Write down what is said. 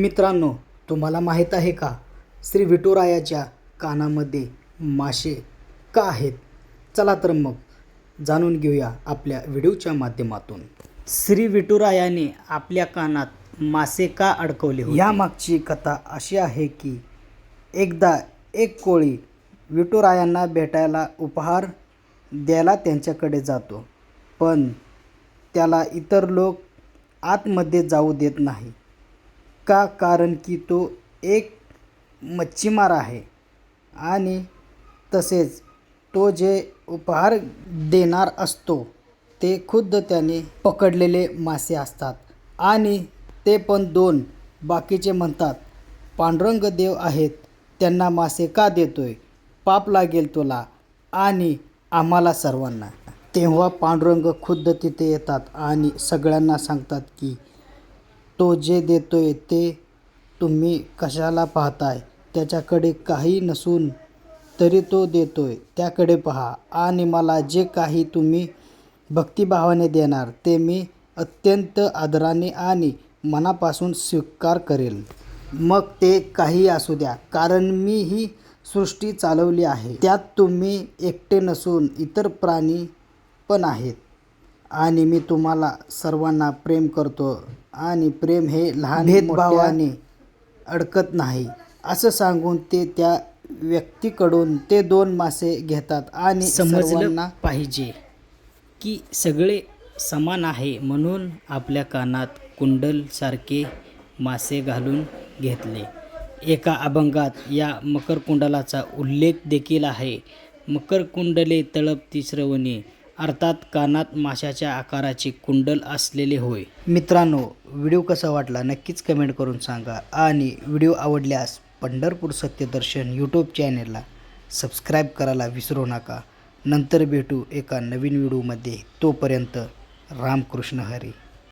मित्रांनो तुम्हाला माहीत आहे का? श्री विठुरायाच्या कानामध्ये मासे का आहेत? चला तर मग जाणून घेऊया आपल्या व्हिडिओच्या माध्यमातून. श्री विठुरायाने आपल्या कानात मासे का अडकवले या मागची कथा अशी आहे की एकदा एक कोळी विठुरायांना भेटायला उपहार द्यायला त्यांच्याकडे जातो. पण त्याला इतर लोक आतमध्ये जाऊ देत नाही का? कारण की तो एक मच्छीमार आहे. आणि तसेच तो जे उपहार देणार असतो ते खुद्द त्याने पकडलेले मासे असतात. आणि ते पण दोन बाकीचे म्हणतात पांडुरंग देव आहेत त्यांना मासे का देतोय? पाप लागेल तुला आणि आम्हाला सर्वांना. तेव्हा पांडुरंग खुद्द तिथे येतात आणि सगळ्यांना सांगतात की तो जे देतोय ते तुम्ही कशाला पाहताय? त्याच्याकडे काही नसून तरी तो देतोय. त्याकडे पहा. आणि मला जे काही तुम्ही भक्तिभावाने देणार ते मी अत्यंत आदराने आणि मनापासून स्वीकार करेल. मग ते काही असू द्या कारण मी ही सृष्टी चालवली आहे. त्यात तुम्ही एकटे नसून इतर प्राणी पण आहेत. आणि मी तुम्हाला सर्वांना प्रेम करतो. आणि प्रेम हे लहान भेदभावाने अडकत नाही असं सांगून ते त्या व्यक्तीकडून ते दोन मासे घेतात आणि सर्वांना पाहिजे की सगळे समान आहे म्हणून आपल्या कानात कुंडलसारखे मासे घालून घेतले. एका अभंगात या मकरकुंडलाचा उल्लेख देखील आहे. मकरकुंडले तळपती श्रवणी अर्थात कानात माशाच्या आकाराचे कुंडल असलेले होय. मित्रांनो व्हिडिओ कसा वाटला नक्कीच कमेंट करून सांगा आणि व्हिडिओ आवडल्यास पंढरपूर सत्यदर्शन यूट्यूब चॅनेलला सबस्क्राईब करायला विसरू नका. नंतर भेटू एका नवीन व्हिडिओमध्ये. तोपर्यंत रामकृष्ण हरी.